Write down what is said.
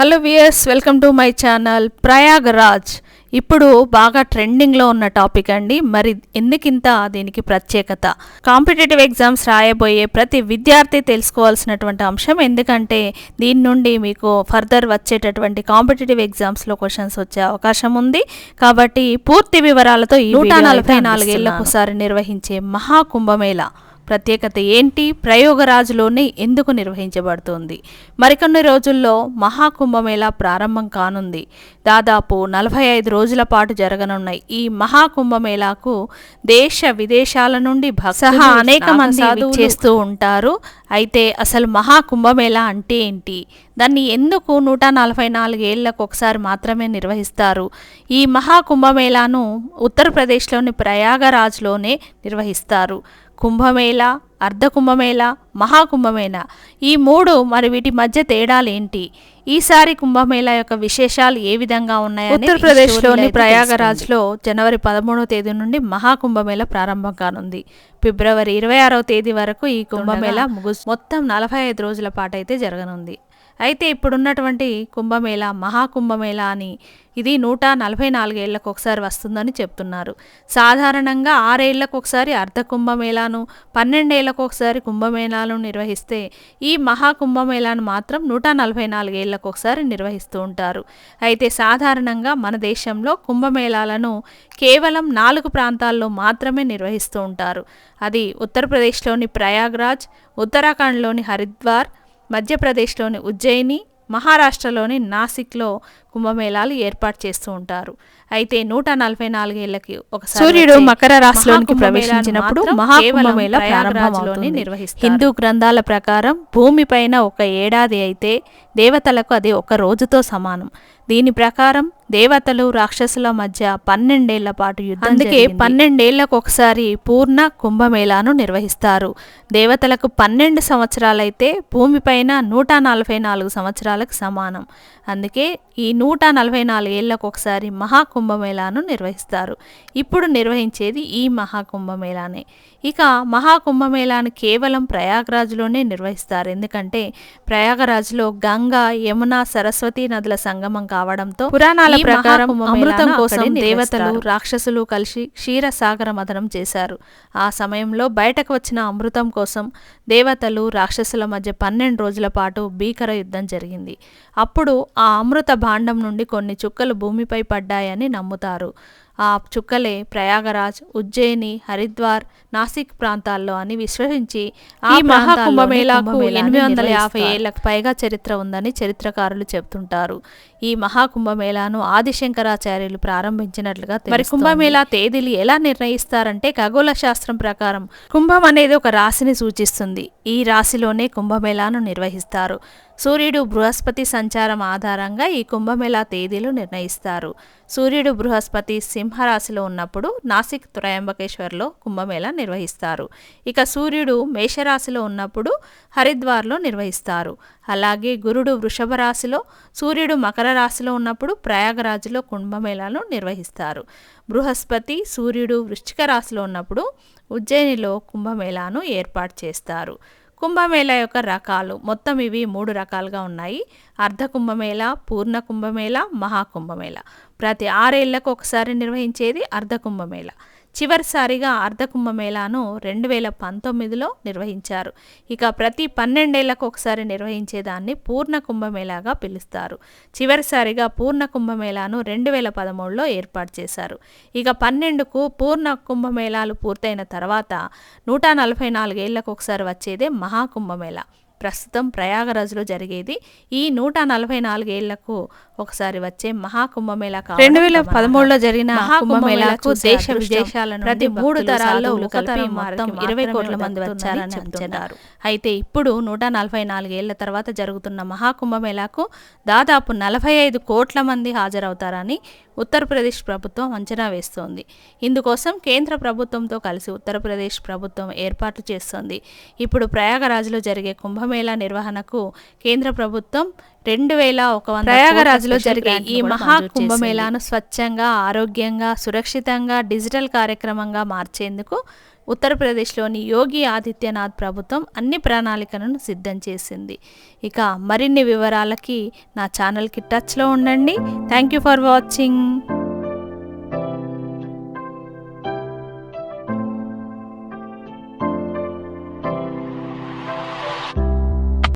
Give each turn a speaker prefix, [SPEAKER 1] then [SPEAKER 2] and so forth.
[SPEAKER 1] Hello viewers welcome to my channel Prayagraj ఇప్పుడు బాగా ట్రెండింగ్లో ఉన్న టాపిక్ అండి. మరి ఎందుకింత దీనికి ప్రత్యేకత? కాంపిటేటివ్ ఎగ్జామ్స్ రాయబోయే ప్రతి విద్యార్థి తెలుసుకోవాల్సినటువంటి అంశం ఎందుకంటే దీని నుండి మీకు ఫర్దర్ వచ్చేటటువంటి కాంపిటేటివ్ ఎగ్జామ్స్లో క్వశ్చన్స్ వచ్చే అవకాశం ఉంది. కాబట్టి పూర్తి వివరాలతో ఈ నూట నలభై నాలుగేళ్ళకు ఒకసారి నిర్వహించే మహాకుంభమేళా. ప్రత్యేకత ఏంటి? ప్రయోగరాజులోనే ఎందుకు నిర్వహించబడుతుంది? మరికొన్ని రోజుల్లో మహాకుంభమేళా ప్రారంభం కానుంది. దాదాపు నలభై ఐదు రోజుల పాటు జరగనున్నాయి ఈ మహాకుంభమేళాకు దేశ విదేశాల నుండి సహా అనేక మంది చేస్తూ ఉంటారు. అయితే అసలు మహాకుంభమేళా అంటే ఏంటి? దాన్ని ఎందుకు నూట నలభై నాలుగేళ్ళకు ఒకసారి మాత్రమే నిర్వహిస్తారు? ఈ మహాకుంభమేళాను ఉత్తరప్రదేశ్లోని ప్రయాగరాజ్లోనే నిర్వహిస్తారు. కుంభమేళ అర్ధ కుంభమేళ మహాకుంభమేళ. ఈ మూడు మరి వీటి మధ్య తేడాలేంటి ఈసారి కుంభమేళా యొక్క విశేషాలు ఏ విధంగా ఉన్నాయి ఉత్తరప్రదేశ్లోని ప్రయాగరాజ్లో జనవరి పదమూడవ తేదీ నుండి మహాకుంభమేళ ప్రారంభం కానుంది. ఫిబ్రవరి ఇరవై ఆరవ తేదీ వరకు ఈ కుంభమేళ ముగుసు మొత్తం నలభై ఐదు రోజుల పాటు అయితే జరగనుంది. అయితే ఇప్పుడున్నటువంటి కుంభమేళ మహాకుంభమేళ అని ఇది నూట నలభై నాలుగేళ్ళకు ఒకసారి వస్తుందని చెప్తున్నారు. సాధారణంగా ఆరేళ్ళకు ఒకసారి అర్ధ కుంభమేళాను పన్నెండేళ్ళకు ఒకసారి కుంభమేళాను నిర్వహిస్తే ఈ మహాకుంభమేళాను మాత్రం నూట నలభై నాలుగేళ్ళకు ఒకసారి నిర్వహిస్తూ ఉంటారు. అయితే సాధారణంగా మన దేశంలో కుంభమేళాలను కేవలం నాలుగు ప్రాంతాల్లో మాత్రమే నిర్వహిస్తూ ఉంటారు. అది ఉత్తరప్రదేశ్లోని ప్రయాగ్రాజ్ ఉత్తరాఖండ్లోని హరిద్వార్ మధ్యప్రదేశ్లోని ఉజ్జయిని మహారాష్ట్రలోని నాసిక్లో కుంభమేళాలు ఏర్పాటు చేస్తూ ఉంటారు. అయితే నూట నలభై నాలుగేళ్ళకి ఒక సూర్యుడు మకర రాశిలోనికి ప్రవేశించినప్పుడు మహాకుంభమేళ ప్రారంభంలోనే నిర్వహిస్తారు. హిందూ గ్రంథాల ప్రకారం భూమిపైన ఒక ఏడాది అయితే దేవతలకు అది ఒక రోజుతో సమానం. దీని ప్రకారం దేవతలు రాక్షసుల మధ్య పన్నెండేళ్ళ పాటు యుద్ధం అందుకే పన్నెండేళ్ళకు ఒకసారి పూర్ణ కుంభమేళాను నిర్వహిస్తారు. దేవతలకు పన్నెండు సంవత్సరాలైతే భూమిపైన నూట నలభై నాలుగు సంవత్సరాలకు సమానం. అందుకే ఈ నూట నలభై నాలుగేళ్ళకు ఒకసారి మహాకుంభమేళాను నిర్వహిస్తారు. ఇప్పుడు నిర్వహించేది ఈ మహాకుంభమేళానే. ఇక మహాకుంభమేళాను కేవలం ప్రయాగరాజ్లోనే నిర్వహిస్తారు. ఎందుకంటే ప్రయాగరాజ్లో గంగా యమున సరస్వతి నదుల సంగమం కావడంతో పురాణాల ప్రకారం అమృతం కోసం దేవతలు రాక్షసులు కలిసి క్షీరసాగర మదనం చేశారు. ఆ సమయంలో బయటకు వచ్చిన అమృతం కోసం దేవతలు రాక్షసుల మధ్య పన్నెండు రోజుల పాటు భీకర యుద్ధం జరిగింది. అప్పుడు ఆ అమృత భాండం నుండి కొన్ని చుక్కలు భూమిపై పడ్డాయని నమ్ముతారు. ఆ చుక్కలే ప్రయాగరాజ్ ఉజ్జయిని హరిద్వార్ నాసిక్ ప్రాంతాల్లో అని విశ్వసించి ఈ మహాకుంభమేళాకు ఎనిమిది వందల యాభై ఏళ్ళకు పైగా చరిత్ర ఉందని చరిత్రకారులు చెబుతుంటారు. ఈ మహాకుంభమేళాను ఆదిశంకరాచార్యులు ప్రారంభించినట్లుగా మరి కుంభమేళా తేదీలు ఎలా నిర్ణయిస్తారంటే ఖగోళ శాస్త్రం ప్రకారం కుంభం అనేది ఒక రాశిని సూచిస్తుంది. ఈ రాశిలోనే కుంభమేళాను నిర్వహిస్తారు. సూర్యుడు బృహస్పతి సంచారం ఆధారంగా ఈ కుంభమేళా తేదీలు నిర్ణయిస్తారు. సూర్యుడు బృహస్పతి సింహరాశిలో ఉన్నప్పుడు నాసిక్ త్రయంబకేశ్వర్లో కుంభమేళా నిర్వహిస్తారు. ఇక సూర్యుడు మేషరాశిలో ఉన్నప్పుడు హరిద్వార్లో నిర్వహిస్తారు. అలాగే గురుడు వృషభ రాశిలో సూర్యుడు మకర రాశిలో ఉన్నప్పుడు ప్రయాగరాజులో కుంభమేళాను నిర్వహిస్తారు. బృహస్పతి సూర్యుడు వృశ్చిక రాశిలో ఉన్నప్పుడు ఉజ్జయినిలో కుంభమేళాను ఏర్పాటు చేస్తారు. కుంభమేళ యొక్క రకాలు. మొత్తం ఇవి మూడు రకాలుగా ఉన్నాయి. అర్ధ కుంభమేళ పూర్ణ కుంభమేళ మహాకుంభమేళ ప్రతి ఆరేళ్ళకు ఒకసారి నిర్వహించేది అర్ధ కుంభమేళ. చివరిసారిగా అర్ధకుంభమేళాను రెండు వేల పంతొమ్మిదిలో నిర్వహించారు. ఇక ప్రతి పన్నెండేళ్ళకు ఒకసారి నిర్వహించేదాన్ని పూర్ణ కుంభమేళాగా పిలుస్తారు. చివరిసారిగా పూర్ణ కుంభమేళాను రెండు వేల పదమూడులో ఏర్పాటు చేశారు. ఇక పన్నెండుకు పూర్ణ కుంభమేళాలు పూర్తయిన తర్వాత నూట నలభై నాలుగేళ్ళకు ఒకసారి వచ్చేదే మహాకుంభమేళా ప్రస్తుతం ప్రయాగరాజ్లో జరిగేది. ఈ నూట నలభై నాలుగేళ్ళకు ఒకసారి వచ్చే మహాకుంభమేళా రెండు వేల పదమూడులో జరిగిన కుంభమేళాకు దేశ విదేశాల ప్రతి మూడు తరాల్లో కలిపి మొత్తం ఇరవై కోట్ల మంది వచ్చారని అంటున్నారు అయితే ఇప్పుడు నూట నలభై నాలుగేళ్ళ తర్వాత జరుగుతున్న మహాకుంభమేళాకు దాదాపు నలభై ఐదు కోట్ల మంది హాజరవుతారని ఉత్తరప్రదేశ్ ప్రభుత్వం అంచనా వేస్తోంది. ఇందుకోసం కేంద్ర ప్రభుత్వంతో కలిసి ఉత్తరప్రదేశ్ ప్రభుత్వం ఏర్పాటు చేస్తోంది. ఇప్పుడు ప్రయాగరాజ్లో జరిగే కుంభమేళా నిర్వహణకు కేంద్ర ప్రభుత్వం రెండు వేల ఒక వంద ప్రయాగరాజ్లో జరిగే ఈ మహా కుంభమేళాను స్వచ్ఛంగా ఆరోగ్యంగా సురక్షితంగా డిజిటల్ కార్యక్రమంగా మార్చేందుకు ఉత్తరప్రదేశ్లోని యోగి ఆదిత్యనాథ్ ప్రభుత్వం అన్ని ప్రణాళికలను సిద్ధం చేసింది. ఇక మరిన్ని వివరాలకి నా ఛానల్కి టచ్లో ఉండండి. Thank you for watching.